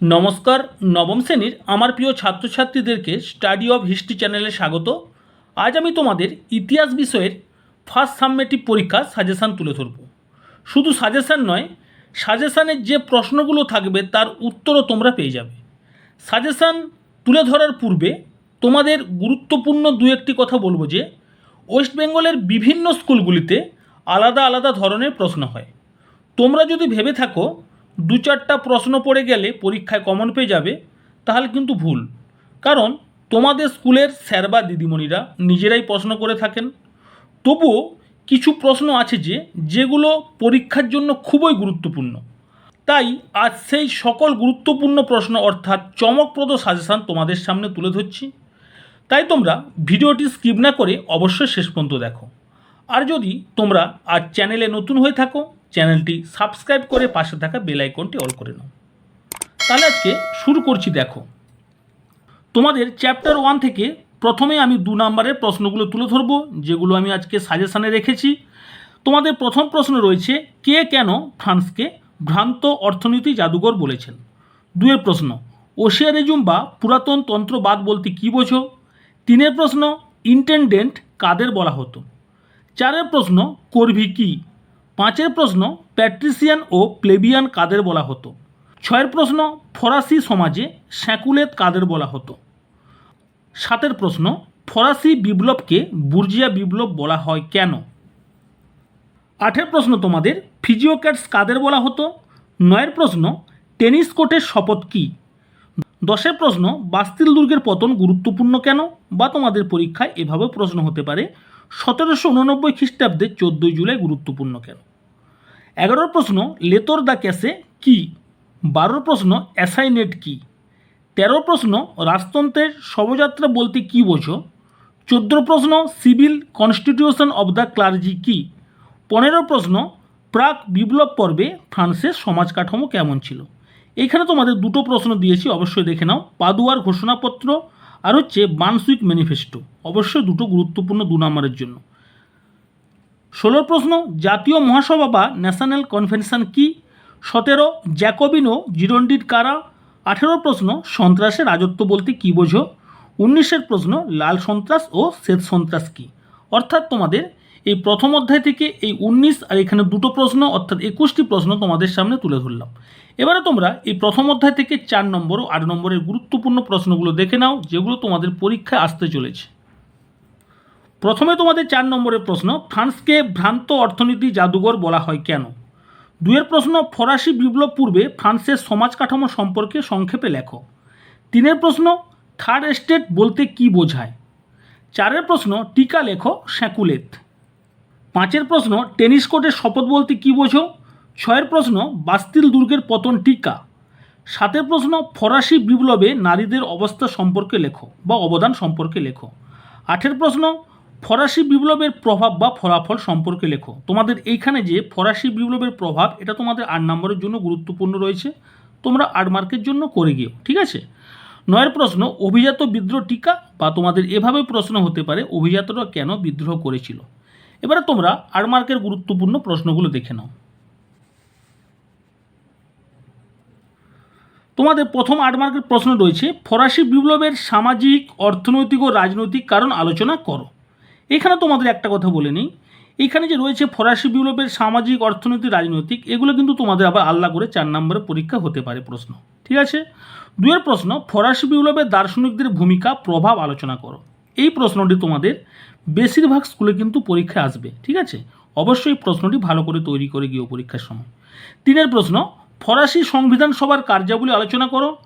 নমস্কার, নবম শ্রেণির আমার প্রিয় ছাত্রছাত্রীদেরকে স্টাডি অফ হিস্ট্রি চ্যানেলে স্বাগত। আজ আমি তোমাদের ইতিহাস বিষয়ের ফার্স্ট সাবমেটিভ পরীক্ষা সাজেশান তুলে ধরব। শুধু সাজেশান নয় সাজেশানের যে প্রশ্নগুলো থাকবে তার উত্তরও তোমরা পেয়ে যাবে। সাজেশান তুলে ধরার পূর্বে তোমাদের গুরুত্বপূর্ণ দু একটি কথা বলব যে, ওয়েস্ট বেঙ্গলের বিভিন্ন স্কুলগুলিতে আলাদা আলাদা ধরনের প্রশ্ন হয়। তোমরা যদি ভেবে থাকো দু চারটা প্রশ্ন পড়ে গেলে পরীক্ষায় কমন পেয়ে যাবে, তাহলে কিন্তু ভুল। কারণ তোমাদের স্কুলের স্যার বা দিদিমণিরা নিজেরাই প্রশ্ন করে থাকেন। তবুও কিছু প্রশ্ন আছে যে, যেগুলো পরীক্ষার জন্য খুবই গুরুত্বপূর্ণ। তাই আজ সেই সকল গুরুত্বপূর্ণ প্রশ্ন অর্থাৎ চমকপ্রদ সাজেশান তোমাদের সামনে তুলে ধরছি। তাই তোমরা ভিডিওটি স্কিপ না করে অবশ্যই শেষ পর্যন্ত দেখো। আর যদি তোমরা আজ চ্যানেলে নতুন হয়ে থাকো চ্যানেলটি সাবস্ক্রাইব করে পাশে থাকা বেল আইকনটি অল করে নাও। তাহলে আজকে শুরু করছি, দেখো। তোমাদের চ্যাপ্টার ওয়ান থেকে প্রথমে আমি দু নম্বরের প্রশ্নগুলো তুলে ধরবো, যেগুলো আমি আজকে সাজেশানে রেখেছি। তোমাদের প্রথম প্রশ্ন রয়েছে, কে কেন ফ্রান্সকে ভ্রান্ত অর্থনীতি জাদুঘর বলেছেন? দুয়ের প্রশ্ন, ওশিয়ারিজম বা পুরাতন তন্ত্রবাদ বলতে কী বোঝো? তিনের প্রশ্ন, ইন্টেন্ডেন্ট কাদের বলা হতো? চারের প্রশ্ন, করভি কি? পাঁচের প্রশ্ন প্যাট্রিসিয়ান ও প্লেবিয়ান কাদের বলা হতো? ছয়ের প্রশ্ন ফরাসি সমাজে স্যাকুলেত কাদের বলা হতো? সাতের প্রশ্ন ফরাসি বিপ্লবকে বুর্জিয়া বিপ্লব বলা হয় কেন? আঠের প্রশ্ন তোমাদের ফিজিওক্যাটস কাদের বলা হতো? নয়ের প্রশ্ন টেনিস কোর্টের শপথ কী? দশের প্রশ্ন বাস্তিল দুর্গের পতন গুরুত্বপূর্ণ কেন? বা তোমাদের পরীক্ষায় এভাবে প্রশ্ন হতে পারে। সতেরোশো উননব্বই খ্রিস্টাব্দে চোদ্দোই জুলাই গুরুত্বপূর্ণ কেন? এগারোর প্রশ্ন, লেতর দ্য ক্যাসে কি? বারোর প্রশ্ন, অ্যাসাইনেট কি? তেরো প্রশ্ন, রাজতন্ত্রের শবযাত্রা বলতে কী বোঝো? চোদ্দ প্রশ্ন, civil constitution of the clergy কি? পনেরো প্রশ্ন, প্রাক বিপ্লব পর্বে ফ্রান্সের সমাজ কাঠামো কেমন ছিল? এখানে তোমাদের দুটো প্রশ্ন দিয়েছি, অবশ্যই দেখে নাও। পাদুয়ার ঘোষণাপত্র আর হচ্ছে বানসুইক ম্যানিফেস্টো। অবশ্যই দুটো গুরুত্বপূর্ণ দু নম্বরের জন্য। ষোলোর প্রশ্ন, জাতীয় মহাসভা বা ন্যাশনাল কনভেনশন কি? সতেরো জ্যাকোবিনো জিরন্ডিড কারা? আঠেরো প্রশ্ন, সন্ত্রাসের রাজত্ব বলতে কী বোঝো? উনিশের প্রশ্ন, লাল সন্ত্রাস ও শ্বেত সন্ত্রাস কী? অর্থাৎ তোমাদের এই প্রথম অধ্যায় থেকে এই উনিশ আর এখানে দুটো প্রশ্ন, অর্থাৎ একুশটি প্রশ্ন তোমাদের সামনে তুলে ধরলাম। এবারে তোমরা এই প্রথম অধ্যায় থেকে চার নম্বর ও আট নম্বরের গুরুত্বপূর্ণ প্রশ্নগুলো দেখে নাও, যেগুলো তোমাদের পরীক্ষায় আসতে চলেছে। প্রথমে তোমাদের চার নম্বরের প্রশ্ন, ফ্রান্সকে ভ্রান্ত অর্থনীতি জাদুঘর বলা হয় কেন? দুয়ের প্রশ্ন, ফরাসি বিপ্লব পূর্বে ফ্রান্সের সমাজ কাঠামো সম্পর্কে সংক্ষেপে লেখো। তিনের প্রশ্ন, থার্ড এস্টেট বলতে কি বোঝায়? চারের প্রশ্ন, টিকা লেখো স্যাকুলেত পাঁচের প্রশ্ন, টেনিস কোর্টের শপথ বলতে কী বোঝো? ছয়ের প্রশ্ন, বাস্তিল দুর্গের পতন টিকা। সাতের প্রশ্ন, ফরাসি বিপ্লবে নারীদের অবস্থা সম্পর্কে লেখো বা অবদান সম্পর্কে লেখো। আঠের প্রশ্ন ফরাসি বিপ্লবের প্রভাব বা ফলাফল সম্পর্কে লেখো। তোমাদের এইখানে যে ফরাসি বিপ্লবের প্রভাব, এটা তোমাদের আট নম্বরের জন্য গুরুত্বপূর্ণ রয়েছে। তোমরা আট মার্কের জন্য করে গিয়েও, ঠিক আছে? নয়ের প্রশ্ন, অভিজাত বিদ্রোহ টিকা? বা তোমাদের এভাবে প্রশ্ন হতে পারে, অভিজাতরা কেন বিদ্রোহ করেছিল? এবারে তোমরা আট মার্কের গুরুত্বপূর্ণ প্রশ্নগুলো দেখে নাও। তোমাদের প্রথম আট মার্কের প্রশ্ন রয়েছে, ফরাসি বিপ্লবের সামাজিক, অর্থনৈতিক ও রাজনৈতিক কারণ আলোচনা করো। এখানে তোমাদের একটা কথা বলে নিই। এখানে যে রয়েছে ফরাসি বিপ্লবের সামাজিক, অর্থনৈতিক, রাজনৈতিক, এগুলো কিন্তু তোমাদের আবার আল্লাহ করে চার নম্বরে পরীক্ষা হতে পারে প্রশ্ন। ঠিক আছে? দুয়ের প্রশ্ন, ফরাসি বিপ্লবের দার্শনিকদের ভূমিকা, প্রভাব আলোচনা করো। এই প্রশ্নটি তোমাদের বেশিরভাগ স্কুলে কিন্তু পরীক্ষায় আসবে। ঠিক আছে? অবশ্যই প্রশ্নটি ভালো করে তৈরি করে গিয়েও পরীক্ষার সময়। তিনের প্রশ্ন, ফরাসি সংবিধান সভার কার্যাবলী আলোচনা করো।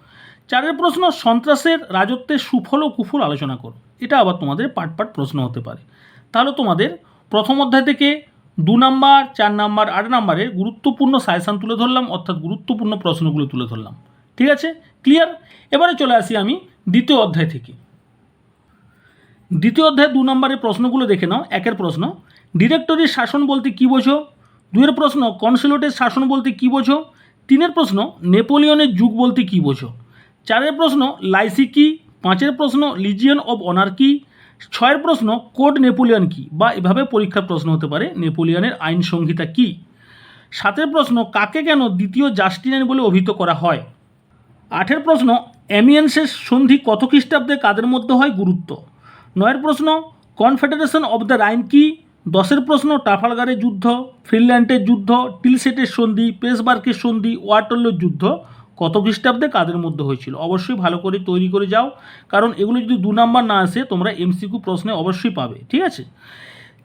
চারের প্রশ্ন, সন্ত্রাসের রাজত্বের সুফল ও কুফল আলোচনা করো। এটা আবার তোমাদের পাট পাট প্রশ্ন হতে পারে। তাহলে তোমাদের প্রথম অধ্যায় থেকে দু নাম্বার, চার নাম্বার, আট নাম্বারের গুরুত্বপূর্ণ সাজেশান তুলে ধরলাম, অর্থাৎ গুরুত্বপূর্ণ প্রশ্নগুলো তুলে ধরলাম। ঠিক আছে? ক্লিয়ার এবারে চলে আসি আমি দ্বিতীয় অধ্যায় থেকে। দ্বিতীয় অধ্যায় দু নম্বরের প্রশ্নগুলো দেখে নাও, একের প্রশ্ন। ডিরেক্টরির শাসন বলতে কী বোঝো? দুয়ের প্রশ্ন, কনসুলেটের শাসন বলতে কী বোঝো? তিনের প্রশ্ন, নেপোলিয়নের যুগ বলতে কী বোঝো? চারের প্রশ্ন, লাইসি কি? পাঁচের প্রশ্ন, লিজিয়ন অব অনার কি? ছয়ের প্রশ্ন, কোড নেপোলিয়ন কি? বা এভাবে পরীক্ষার প্রশ্ন হতে পারে, নেপোলিয়নের আইন সংহিতা কি? সাতের প্রশ্ন, কাকে কেন দ্বিতীয় জাস্টিনাইন বলে অভিহিত করা হয়? আঠের প্রশ্ন, অ্যামিয়েন্সের সন্ধি কত খ্রিস্টাব্দে কাদের মধ্যে হয় গুরুত্ব? নয়ের প্রশ্ন, কনফেডারেশন অব দ্য রাইন কি? দশের প্রশ্ন টাফালগারের যুদ্ধ, ফিনল্যান্ডের যুদ্ধ, টিলসেটের সন্ধি পেসবার্কের সন্ধি, ওয়াটল্লোর যুদ্ধ কত খ্রিস্টাব্দে কাদের মধ্যে হয়েছিল? অবশ্যই ভালো করে তৈরি করে যাও, কারণ এগুলো যদি দু নাম্বার না আসে, তোমরা এমসিকিউ প্রশ্নে অবশ্যই পাবে, ঠিক আছে?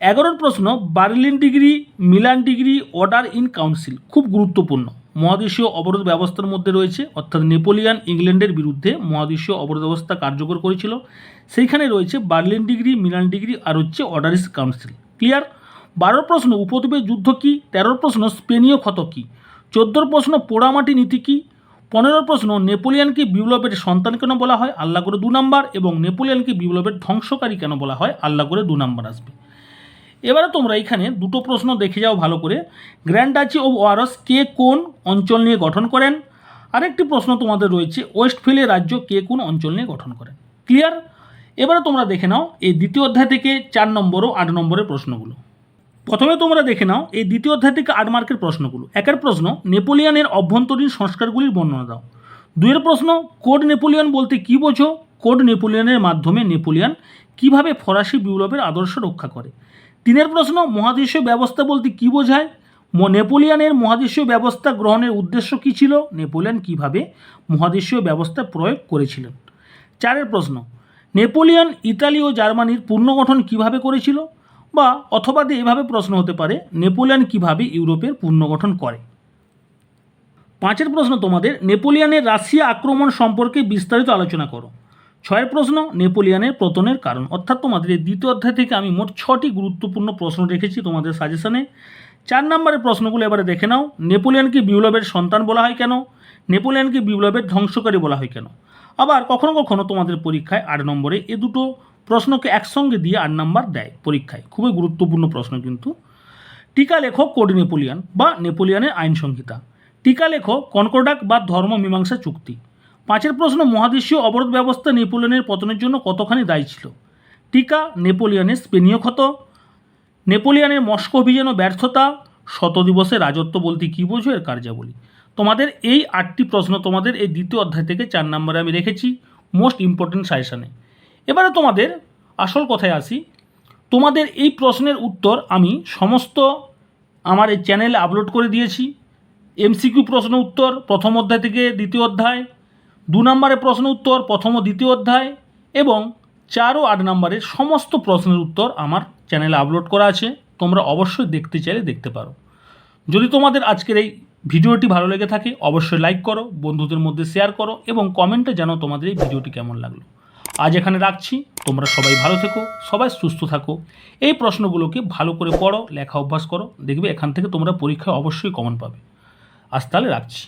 এগারোর প্রশ্ন, Berlin decree, Milan decree, order in council, খুব গুরুত্বপূর্ণ। মহাদেশীয় অবরোধ ব্যবস্থার মধ্যে রয়েছে, অর্থাৎ নেপোলিয়ান ইংল্যান্ডের বিরুদ্ধে মহাদেশীয় অবরোধ ব্যবস্থা কার্যকর করেছিল। সেইখানে রয়েছে বার্লিন ডিগ্রি, মিলান ডিগ্রি, আর হচ্ছে অর্ডার ইস কাউন্সিল। ক্লিয়ার? বারোর প্রশ্ন, উপদ্বীপের যুদ্ধ কী? তেরোর প্রশ্ন, স্পেনীয় ক্ষত কী? চোদ্দোর প্রশ্ন, পোড়ামাটি নীতি কী? পনেরোর প্রশ্ন নেপোলিয়ানকে বিপ্লবের সন্তান কেন বলা হয়? আল্লাহ করে দু নম্বর এবং নেপোলিয়ানকে বিপ্লবের ধ্বংসকারী কেন বলা হয়? আল্লাহ করে দু নম্বর আসবে। এবারে তোমরা এখানে দুটো প্রশ্ন দেখে যাও ভালো করে। গ্র্যান্ড ডাচি অব ওয়ারস কে কোন অঞ্চল নিয়ে গঠন করেন? আরেকটি প্রশ্ন তোমাদের রয়েছে ওয়েস্টফিলে রাজ্য কে কোন অঞ্চল নিয়ে গঠন করেন ক্লিয়ার? এবারে তোমরা দেখে নাও, এই দ্বিতীয় অধ্যায় থেকে চার নম্বর ও আট নম্বরের প্রশ্নগুলো। প্রথমে তোমরা দেখে নাও এই দ্বিতীয় অধ্যায় থেকে আট মার্কের প্রশ্নগুলো। একের প্রশ্ন, নেপোলিয়ানের অভ্যন্তরীণ সংস্কারগুলির বর্ণনা দাও। দুইয়ের প্রশ্ন, কোড নেপোলিয়ন বলতে কী বোঝো? কোড নেপোলিয়নের মাধ্যমে নেপোলিয়ন কীভাবে ফরাসি বিপ্লবের আদর্শ রক্ষা করে? তিনের প্রশ্ন, মহাদেশীয় ব্যবস্থা বলতে কী বোঝায়? ম- নেপোলিয়নের মহাদেশীয় ব্যবস্থা গ্রহণের উদ্দেশ্য কী ছিল? নেপোলিয়ন কীভাবে মহাদেশীয় ব্যবস্থা প্রয়োগ করেছিলেন? চারের প্রশ্ন, নেপোলিয়ন ইতালি ও জার্মানির পুনর্গঠন কীভাবে করেছিল? বা অথবা দিয়ে এভাবে প্রশ্ন হতে পারে, নেপোলিয়ান কীভাবে ইউরোপের পুনর্গঠন করে? পাঁচের প্রশ্ন তোমাদের, নেপোলিয়ানের রাশিয়া আক্রমণ সম্পর্কে বিস্তারিত আলোচনা করো। ছয়ের প্রশ্ন, নেপোলিয়ানের পতনের কারণ। অর্থাৎ তোমাদের এই দ্বিতীয় অধ্যায় থেকে আমি মোট ছটি গুরুত্বপূর্ণ প্রশ্ন রেখেছি তোমাদের সাজেশনে। চার নম্বরের প্রশ্নগুলো এবারে দেখে নাও, নেপোলিয়ানকে বিপ্লবের সন্তান বলা হয় কেন? নেপোলিয়ানকে বিপ্লবের ধ্বংসকারী বলা হয় কেন? আবার কখনো কখনো তোমাদের পরীক্ষায় আট নম্বরে এ দুটো প্রশ্নকে একসঙ্গে দিয়ে আট নাম্বার দেয় পরীক্ষায়। খুবই গুরুত্বপূর্ণ প্রশ্ন কিন্তু। টিকা লেখক কোড নেপোলিয়ান বা নেপোলিয়ানের আইন সংহিতা। টিকা লেখক কনকর্ডাক বা ধর্ম মীমাংসা চুক্তি। পাঁচের প্রশ্ন, মহাদেশীয় অবরোধ ব্যবস্থা নেপোলিয়নের পতনের জন্য কতখানি দায়ী ছিল? টিকা নেপোলিয়নের স্পেনীয় ক্ষত, নেপোলিয়নের মস্কো অভিযান ব্যর্থতা, শত দিবসে রাজত্ব বলতে কী বোঝো এর কার্যাবলী? তোমাদের এই আটটি প্রশ্ন তোমাদের এই দ্বিতীয় অধ্যায় থেকে চার নম্বরে আমি রেখেছি মোস্ট ইম্পর্টেন্ট সাজেশানে এবারে তোমাদের আসল কথায় আসি। তোমাদের এই প্রশ্নের উত্তর আমি সমস্ত আমার এই চ্যানেলে আপলোড করে দিয়েছি। এমসিকিউ প্রশ্ন উত্তর, প্রথম অধ্যায় থেকে দ্বিতীয় অধ্যায়, দু নম্বরের প্রশ্ন উত্তর, প্রথম ও দ্বিতীয় অধ্যায় এবং চার ও আট নম্বরের সমস্ত প্রশ্নের উত্তর আমার চ্যানেলে আপলোড করা আছে। তোমরা অবশ্যই দেখতে চাইলে দেখতে পারো। যদি তোমাদের আজকের এই ভিডিওটি ভালো লেগে থাকে, অবশ্যই লাইক করো, বন্ধুদের মধ্যে শেয়ার করো এবং কমেন্টে জানাও তোমাদের এই ভিডিওটি কেমন লাগল। আজ এখানে রাখছি। তোমরা সবাই ভালো থেকো, সবাই সুস্থ থাকো। এই প্রশ্নগুলোকে ভালো করে পড়ো, লেখা অভ্যাস করো, দেখবে এখান থেকে তোমরা পরীক্ষায় অবশ্যই কমন পাবে। আজ তাহলে রাখছি।